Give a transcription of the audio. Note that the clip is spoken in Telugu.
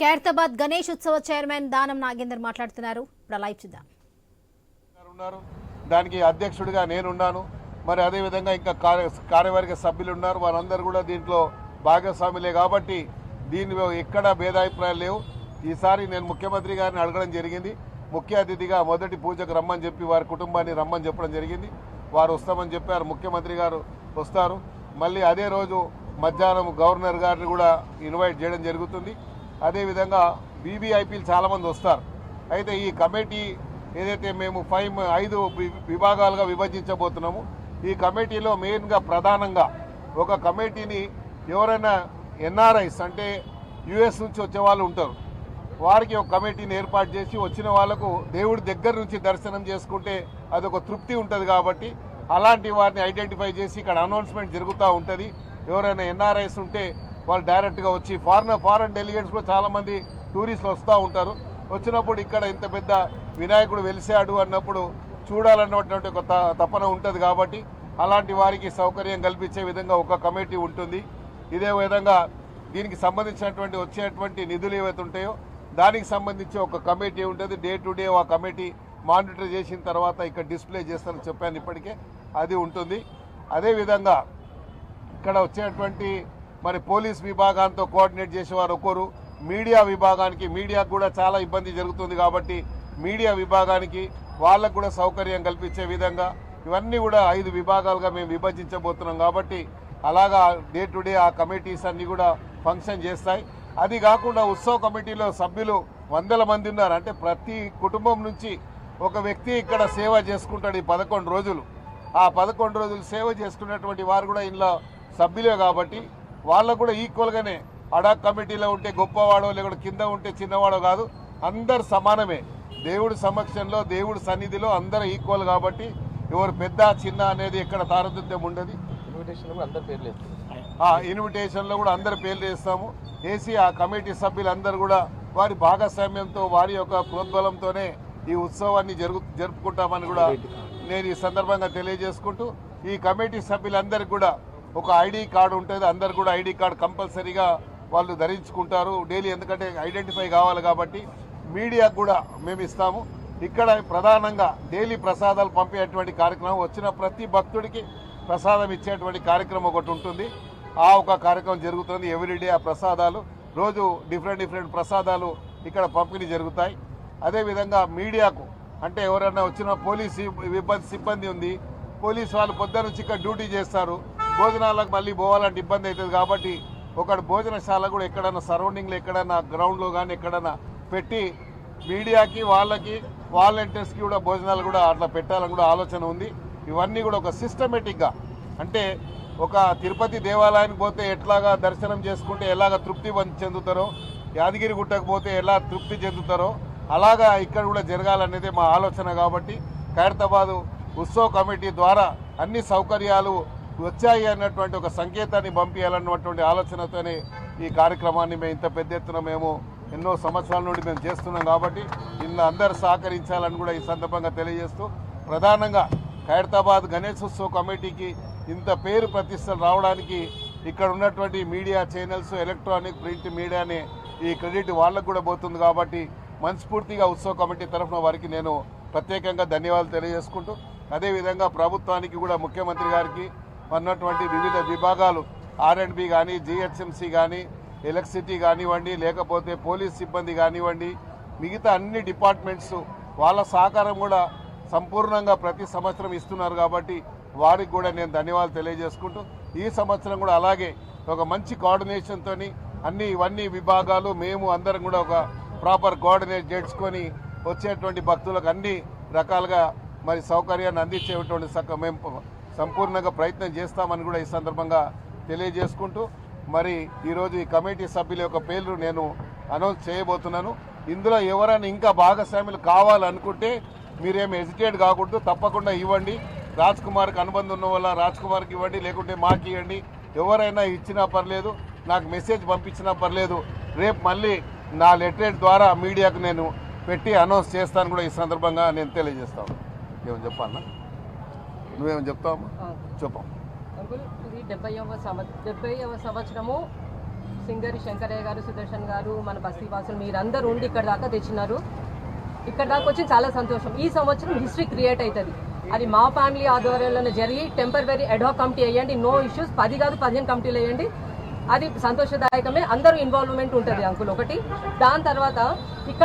ఖైరతాబాద్ గణేష్ ఉత్సవ చైర్మన్ దానం నాగేందర్ మాట్లాడుతున్నారు. ఇప్పుడు లైవ్ చూద్దాం. ఉన్నారు దానికి అధ్యక్షుడిగా నేనున్నాను. మరి అదేవిధంగా ఇంకా కార్య కార్యవర్గ సభ్యులు ఉన్నారు వారందరూ కూడా దీంట్లో భాగస్వాములే కాబట్టి దీని ఎక్కడ భేదాభిప్రాయాలు లేవు. ఈసారి నేను ముఖ్యమంత్రి గారిని అడగడం జరిగింది. ముఖ్య అతిథిగా మొదటి పూజకు రమ్మని చెప్పి వారి కుటుంబాన్ని రమ్మని చెప్పడం జరిగింది. వారు వస్తామని చెప్పారు. ముఖ్యమంత్రి గారు వస్తారు. మళ్ళీ అదే రోజు మధ్యాహ్నం గవర్నర్ గారిని కూడా ఇన్వైట్ చేయడం జరుగుతుంది. అదేవిధంగా బీబీఐపీలు చాలామంది వస్తారు. అయితే ఈ కమిటీ ఏదైతే మేము ఫైవ్ ఐదు విభాగాలుగా విభజించబోతున్నాము ఈ కమిటీలో మెయిన్గా ప్రధానంగా ఒక కమిటీని ఎవరైనా ఎన్ఆర్ఐస్ అంటే యుఎస్ నుంచి వచ్చే వాళ్ళు ఉంటారు. వారికి ఒక కమిటీని ఏర్పాటు చేసి వచ్చిన వాళ్ళకు దేవుడి దగ్గర నుంచి దర్శనం చేసుకుంటే అదొక తృప్తి ఉంటుంది కాబట్టి అలాంటి వారిని ఐడెంటిఫై చేసి ఇక్కడ అనౌన్స్మెంట్ జరుగుతూ ఉంటుంది. ఎవరైనా ఎన్ఆర్ఐస్ ఉంటే వాళ్ళు డైరెక్ట్గా వచ్చి ఫారెన్ ఫారెన్ డెలిగేట్స్ కూడా చాలామంది టూరిస్టులు వస్తూ ఉంటారు. వచ్చినప్పుడు ఇక్కడ ఇంత పెద్ద వినాయకుడు వెలిసాడు అన్నప్పుడు చూడాలన్నటువంటి ఒక త- తపన ఉంటుంది కాబట్టి అలాంటి వారికి సౌకర్యం కల్పించే విధంగా ఒక కమిటీ ఉంటుంది. ఇదే విధంగా దీనికి సంబంధించినటువంటి వచ్చేటువంటి నిధులు ఏవైతే ఉంటాయో దానికి సంబంధించి ఒక కమిటీ ఉంటుంది. డే టు డే ఆ కమిటీ మానిటర్ చేసిన తర్వాత ఇక్కడ డిస్ప్లే చేస్తానని చెప్పాను ఇప్పటికే. అది ఉంటుంది. అదేవిధంగా ఇక్కడ వచ్చేటువంటి మరి పోలీస్ విభాగంతో కోఆర్డినేట్ చేసేవారు ఒకరు మీడియా విభాగానికి మీడియాకు కూడా చాలా ఇబ్బంది జరుగుతుంది కాబట్టి మీడియా విభాగానికి వాళ్ళకు కూడా సౌకర్యం కల్పించే విధంగా ఇవన్నీ కూడా ఐదు విభాగాలుగా మేము విభజించబోతున్నాం కాబట్టి అలాగా డే టు డే ఆ కమిటీస్ అన్నీ కూడా ఫంక్షన్ చేస్తాయి. అది కాకుండా ఉత్సవ కమిటీలో సభ్యులు వందల మంది ఉన్నారు. అంటే ప్రతి కుటుంబం నుంచి ఒక వ్యక్తి ఇక్కడ సేవ చేసుకుంటాడు ఈ పదకొండు రోజులు. ఆ పదకొండు రోజులు సేవ చేసుకున్నటువంటి వారు కూడా ఇందులో సభ్యులే కాబట్టి వాళ్ళకు కూడా ఈక్వల్గానే అడాక్ కమిటీలో ఉంటే గొప్పవాడో లేకుంటే కింద ఉంటే చిన్నవాడో కాదు. అందరు సమానమే. దేవుడి సమక్షంలో దేవుడి సన్నిధిలో అందరూ ఈక్వల్ కాబట్టి ఎవరు పెద్ద చిన్న అనేది ఎక్కడ తారతమ్యం ఉండదు. ఇన్విటేషన్లో కూడా అందరు పేర్లు వేస్తాము. వేసి ఆ కమిటీ సభ్యులందరూ కూడా వారి భాగస్వామ్యంతో వారి యొక్క ప్రోద్బలంతోనే ఈ ఉత్సవాన్ని జరుగు జరుపుకుంటామని కూడా నేను ఈ సందర్భంగా తెలియజేసుకుంటూ ఈ కమిటీ సభ్యులందరికీ కూడా ఒక ఐడి కార్డు ఉంటుంది అందరు కూడా ఐడి కార్డు కంపల్సరీగా వాళ్ళు ధరించుకుంటారు. డైలీ ఎందుకంటే ఐడెంటిఫై కావాలి కాబట్టి మీడియాకు కూడా మేము ఇస్తాము. ఇక్కడ ప్రధానంగా డైలీ ప్రసాదాలు పంపేటువంటి కార్యక్రమం వచ్చిన ప్రతి భక్తుడికి ప్రసాదం ఇచ్చేటువంటి కార్యక్రమం ఒకటి ఉంటుంది. ఆ ఒక కార్యక్రమం జరుగుతుంది ఎవ్రీడే ఆ ప్రసాదాలు. రోజు డిఫరెంట్ డిఫరెంట్ ప్రసాదాలు ఇక్కడ పంపిణీ జరుగుతాయి. అదేవిధంగా మీడియాకు అంటే ఎవరైనా వచ్చిన పోలీస్ ఇబ్బంది సిబ్బంది ఉంది పోలీస్ వాళ్ళు పొద్దున్న నుంచి ఇక్కడ డ్యూటీ చేస్తారు. భోజనాలకు మళ్ళీ పోవాలంటే ఇబ్బంది అవుతుంది కాబట్టి ఒకటి భోజనశాల కూడా ఎక్కడైనా సరౌండింగ్లో ఎక్కడైనా గ్రౌండ్లో కానీ ఎక్కడైనా పెట్టి మీడియాకి వాళ్ళకి వాలంటీర్స్కి కూడా భోజనాలు కూడా అట్లా పెట్టాలని కూడా ఆలోచన ఉంది. ఇవన్నీ కూడా ఒక సిస్టమేటిక్గా అంటే ఒక తిరుపతి దేవాలయానికి పోతే ఎట్లాగా దర్శనం చేసుకుంటే ఎలాగ తృప్తి చెందుతారో యాదగిరి గుట్టకు పోతే ఎలా తృప్తి చెందుతారో అలాగా ఇక్కడ కూడా జరగాలనేదే మా ఆలోచన కాబట్టి ఖైరతాబాదు ఉత్సవ కమిటీ ద్వారా అన్ని సౌకర్యాలు వచ్చాయి అన్నటువంటి ఒక సంకేతాన్ని పంపించాలన్నటువంటి ఆలోచనతోనే ఈ కార్యక్రమాన్ని మేము ఇంత పెద్ద ఎత్తున మేము ఎన్నో సంవత్సరాల నుండి మేము చేస్తున్నాం కాబట్టి ఇందులో అందరు సహకరించాలని కూడా ఈ సందర్భంగా తెలియజేస్తూ ప్రధానంగా ఖైరతాబాద్ గణేష్ ఉత్సవ కమిటీకి ఇంత పేరు ప్రతిష్టలు రావడానికి ఇక్కడ ఉన్నటువంటి మీడియా ఛానల్స్ ఎలక్ట్రానిక్ ప్రింట్ మీడియానే ఈ క్రెడిట్ వాళ్ళకు కూడా పోతుంది కాబట్టి మనస్ఫూర్తిగా ఉత్సవ కమిటీ తరఫున వారికి నేను ప్రత్యేకంగా ధన్యవాదాలు తెలియజేసుకుంటూ అదేవిధంగా ప్రభుత్వానికి కూడా ముఖ్యమంత్రి గారికి ఉన్నటువంటి వివిధ విభాగాలు ఆర్ఎండ్బి కానీ జిహెచ్ఎంసీ కానీ ఎలక్ట్రిసిటీ కానివ్వండి లేకపోతే పోలీస్ సిబ్బంది కానివ్వండి మిగతా అన్ని డిపార్ట్మెంట్స్ వాళ్ళ సహకారం కూడా సంపూర్ణంగా ప్రతి సంవత్సరం ఇస్తున్నారు కాబట్టి వారికి కూడా నేను ధన్యవాదాలు తెలియజేసుకుంటూ ఈ సంవత్సరం కూడా అలాగే ఒక మంచి కోఆర్డినేషన్తో అన్ని ఇవన్నీ విభాగాలు మేము అందరం కూడా ఒక ప్రాపర్ కోఆర్డినేట్ చేసుకొని వచ్చేటువంటి భక్తులకు అన్ని రకాలుగా మరి సౌకర్యాన్ని అందించేటువంటి సక మేము సంపూర్ణంగా ప్రయత్నం చేస్తామని కూడా ఈ సందర్భంగా తెలియజేసుకుంటూ మరి ఈరోజు ఈ కమిటీ సభ్యుల యొక్క పేర్లు నేను అనౌన్స్ చేయబోతున్నాను. ఇందులో ఎవరైనా ఇంకా భాగస్వాములు కావాలనుకుంటే మీరేం హెసిటేట్ కాకూడదు తప్పకుండా ఇవ్వండి. రాజ్ కుమార్కి అనుబంధం ఉన్న వల్ల రాజ్ కుమార్కి ఇవ్వండి లేకుంటే మాకు ఇవ్వండి. ఎవరైనా ఇచ్చినా పర్లేదు నాకు మెసేజ్ పంపించినా పర్లేదు. రేపు మళ్ళీ నా లెటరేట్ ద్వారా మీడియాకు నేను పెట్టి అనౌన్స్ చేస్తాను కూడా ఈ సందర్భంగా నేను తెలియజేస్తాను ఏమని చెప్పాలన్నా? నువ్వేమని చెప్తావు చెప్పాం. ఇది డెబ్బైవ డెబ్బైవ సంవత్సరము సింగరి శంకరయ్య గారు సుదర్శన్ గారు మన బస్తీ వాసులు మీరందరూ ఉండి ఇక్కడ దాకా తెచ్చినారు. ఇక్కడ దాకా వచ్చి చాలా సంతోషం. ఈ సంవత్సరం హిస్టరీ క్రియేట్ అవుతుంది అది మా ఫ్యామిలీ ఆధ్వర్యంలో జరిగి టెంపరీ అడ్హాక్ కమిటీ వేయండి నో ఇష్యూస్ పది కాదు పదిహేను కమిటీలు వేయండి. అది సంతోషదాయకమే అందరూ ఇన్వాల్వ్మెంట్ ఉంటుంది అంకుల్ ఒకటి. దాని తర్వాత ఇక్కడ